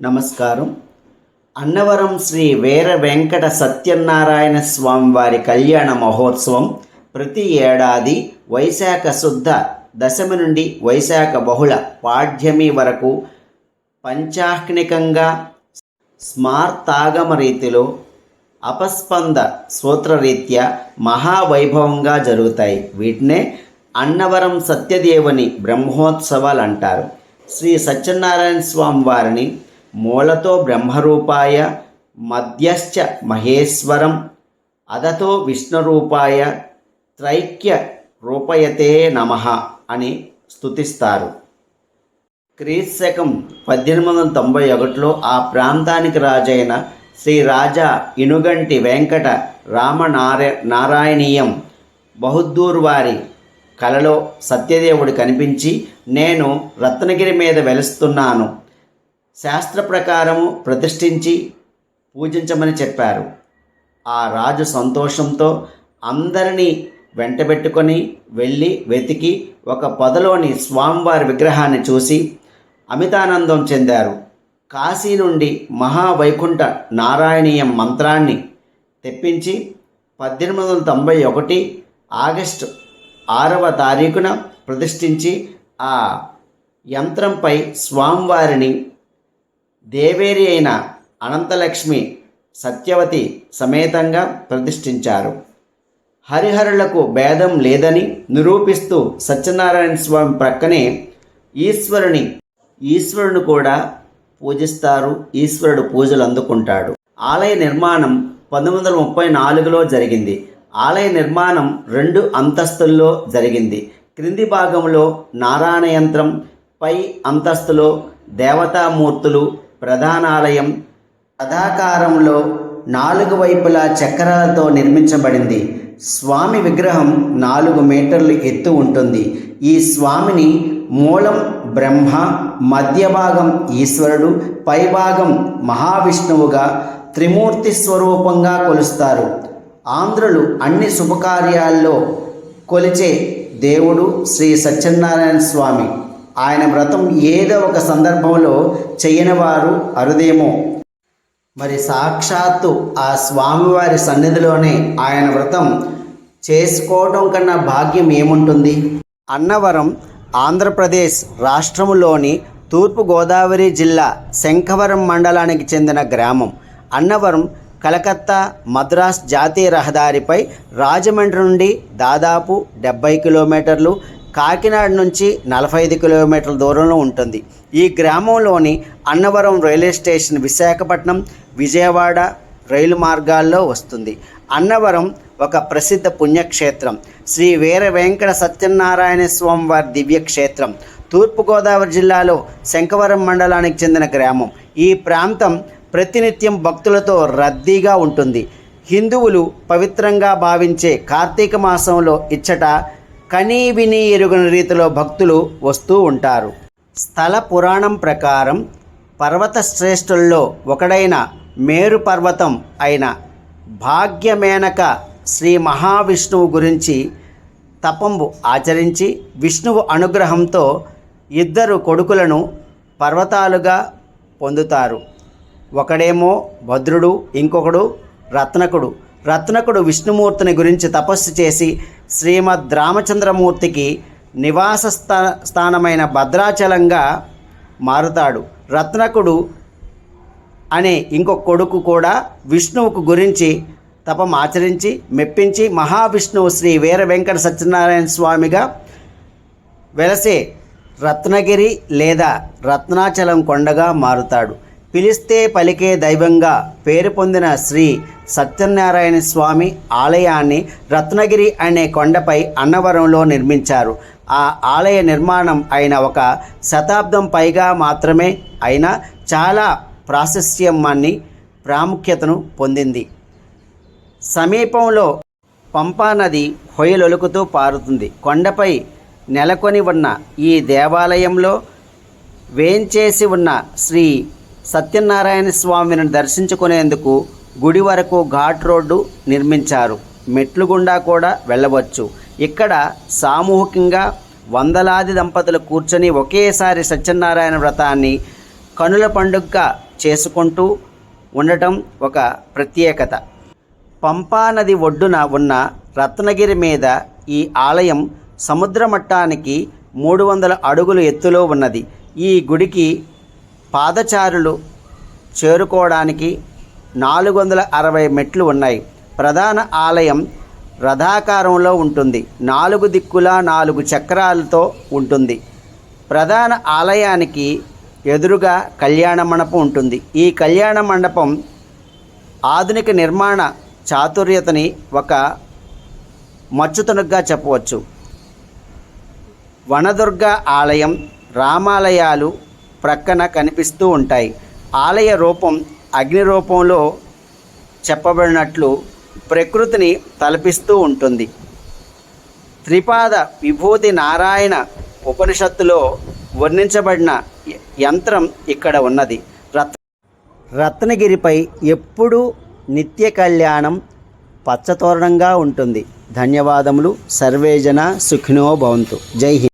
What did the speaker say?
నమస్కారం. అన్నవరం శ్రీ వీర వెంకట సత్యనారాయణ స్వామి వారి కళ్యాణ మహోత్సవం ప్రతి ఏడాది వైశాఖ శుద్ధ దశమి నుండి వైశాఖ బహుళ పాఠ్యమి వరకు పంచాహ్నికంగా స్మార్తాగమ రీతిలో అపస్పంద సూత్రరీత్యా మహావైభవంగా జరుగుతాయి. వీటినే అన్నవరం సత్యదేవుని బ్రహ్మోత్సవాలు అంటారు. శ్రీ సత్యనారాయణ స్వామి వారిని మూలతో బ్రహ్మరూపాయ మధ్యశ్చ మహేశ్వరం అదతో విష్ణురూపాయ త్రైక్య రూపయతే నమ అని స్తుతిస్తారు. క్రీశకం పద్దెనిమిది వందల తొంభై ఒకటిలో ఆ ప్రాంతానికి రాజైన శ్రీ రాజా ఇనుగంటి వెంకట రామనార నారాయణీయం బహుద్దూర్ వారి కలలో సత్యదేవుడు కనిపించి నేను రత్నగిరి మీద వెలుస్తున్నాను శాస్త్ర ప్రకారము ప్రతిష్ఠించి పూజించమని చెప్పారు. ఆ రాజు సంతోషంతో అందరినీ వెంటబెట్టుకొని వెళ్ళి వెతికి ఒక పొదలోని స్వామివారి విగ్రహాన్ని చూసి అమితానందం చెందారు. కాశీ నుండి మహావైకుంఠ నారాయణీయం మంత్రాన్ని తెప్పించి పద్దెనిమిది వందల తొంభై ఒకటి ఆగస్టు ఆరవ తారీఖున ప్రతిష్ఠించి ఆ యంత్రంపై స్వామివారిని దేవేరి అయిన అనంతలక్ష్మి సత్యవతి సమేతంగా ప్రతిష్ఠించారు. హరిహరులకు భేదం లేదని నిరూపిస్తూ సత్యనారాయణ స్వామి ప్రక్కనే ఈశ్వరుని ఈశ్వరుని కూడా పూజిస్తారు ఈశ్వరుడు పూజలు అందుకుంటాడు. ఆలయ నిర్మాణం పంతొమ్మిది వందల ముప్పై నాలుగులో జరిగింది. ఆలయ నిర్మాణం రెండు అంతస్తుల్లో జరిగింది. క్రింది భాగంలో నారాయణ యంత్రం పై అంతస్తులో దేవతామూర్తులు ప్రధానాలయం కథాకారంలో నాలుగు వైపులా చక్రాలతో నిర్మించబడింది. స్వామి విగ్రహం నాలుగు మీటర్లు ఎత్తు ఉంటుంది. ఈ స్వామిని మూలం బ్రహ్మ మధ్య భాగం ఈశ్వరుడు పైభాగం మహావిష్ణువుగా త్రిమూర్తి స్వరూపంగా కొలుస్తారు. ఆంధ్రులు అన్ని శుభకార్యాల్లో కొలిచే దేవుడు శ్రీ సత్యనారాయణ స్వామి. ఆయన వ్రతం ఏదో ఒక సందర్భంలో చేయని వారు అరుదేమో. మరి సాక్షాత్తు ఆ స్వామివారి సన్నిధిలోనే ఆయన వ్రతం చేసుకోవడం కన్నా భాగ్యం ఏముంటుంది? అన్నవరం ఆంధ్రప్రదేశ్ రాష్ట్రములోని తూర్పుగోదావరి జిల్లా శంఖవరం మండలానికి చెందిన గ్రామం. అన్నవరం కలకత్తా మద్రాస్ జాతీయ రహదారిపై రాజమండ్రి నుండి దాదాపు డెబ్బై కిలోమీటర్లు కాకినాడ నుంచి నలభై ఐదు కిలోమీటర్ల దూరంలో ఉంటుంది. ఈ గ్రామంలోని Annavaram railway station Visakhapatnam Vijayawada rail మార్గాల్లో వస్తుంది. అన్నవరం ఒక ప్రసిద్ధ పుణ్యక్షేత్రం. శ్రీ వీర వెంకట సత్యనారాయణ స్వామి వారి దివ్యక్షేత్రం తూర్పుగోదావరి జిల్లాలో శంఖవరం మండలానికి చెందిన గ్రామం. ఈ ప్రాంతం ప్రతినిత్యం భక్తులతో రద్దీగా ఉంటుంది. హిందువులు పవిత్రంగా భావించే కార్తీక మాసంలో ఇచ్చట కనీ విని ఎరుగని రీతిలో భక్తులు వస్తూ ఉంటారు. స్థల పురాణం ప్రకారం పర్వత శ్రేష్ఠుల్లో ఒకడైన మేరు పర్వతం అయిన భాగ్యమేనక శ్రీ మహావిష్ణువు గురించి తపంబు ఆచరించి విష్ణువు అనుగ్రహంతో ఇద్దరు కొడుకులను పర్వతాలుగా పొందుతారు. ఒకడేమో భద్రుడు ఇంకొకడు రత్నకుడు. రత్నకుడు విష్ణుమూర్తిని గురించి తపస్సు చేసి శ్రీమద్ రామచంద్రమూర్తికి నివాస స్థా స్థానమైన భద్రాచలంగా మారుతాడు. రత్నకుడు అనే ఇంకొక కొడుకు కూడా విష్ణువుకు గురించి తపం ఆచరించి మెప్పించి మహావిష్ణువు శ్రీ వీర వెంకట సత్యనారాయణ స్వామిగా వెలసే రత్నగిరి లేదా రత్నాచలం కొండగా మారుతాడు. పిలిస్తే పలికే దైవంగా పేరు పొందిన శ్రీ సత్యనారాయణ స్వామి ఆలయాన్ని రత్నగిరి అనే కొండపై అన్నవరంలో నిర్మించారు. ఆ ఆలయ నిర్మాణం అయిన ఒక శతాబ్దం పైగా మాత్రమే అయినా చాలా ప్రాశస్యమాన్ని ప్రాముఖ్యతను పొందింది. సమీపంలో పంపా నది హొయలొలుకుతూ పారుతుంది. కొండపై నెలకొని ఉన్న ఈ దేవాలయంలో వేంచేసి ఉన్న శ్రీ సత్యనారాయణ స్వామిని దర్శించుకునేందుకు గుడి వరకు ఘాట్ రోడ్డు నిర్మించారు. మెట్లు గుండా కూడా వెళ్ళవచ్చు. ఇక్కడ సామూహికంగా వందలాది దంపతులు కూర్చొని ఒకేసారి సత్యనారాయణ వ్రతాన్ని కనుల పండుగగా చేసుకుంటూ ఉండటం ఒక ప్రత్యేకత. పంపా నది ఒడ్డున ఉన్న రత్నగిరి మీద ఈ ఆలయం సముద్ర మట్టానికి మూడు వందల అడుగుల ఎత్తులో ఉన్నది. ఈ గుడికి పాదచారులు చేరుకోవడానికి నాలుగు వందల అరవై మెట్లు ఉన్నాయి. ప్రధాన ఆలయం రథాకారంలో ఉంటుంది. నాలుగు దిక్కులా నాలుగు చక్రాలతో ఉంటుంది. ప్రధాన ఆలయానికి ఎదురుగా కళ్యాణ మండపం ఉంటుంది. ఈ కళ్యాణ మండపం ఆధునిక నిర్మాణ చాతుర్యతని ఒక మచ్చుతునుగ్గా చెప్పవచ్చు. వనదుర్గ ఆలయం రామాలయాలు ప్రక్కన కనిపిస్తూ ఉంటాయి. ఆలయ రూపం అగ్ని రూపంలో చెప్పబడినట్లు ప్రకృతిని తలపిస్తూ ఉంటుంది. త్రిపాద విభూతి నారాయణ ఉపనిషత్తులో వర్ణించబడిన యంత్రం ఇక్కడ ఉన్నది. రత్ రత్నగిరిపై ఎప్పుడూ నిత్య కళ్యాణం పచ్చతోరణంగా ఉంటుంది. ధన్యవాదములు. సర్వేజన సుఖినో భవంతు. జై హింద్.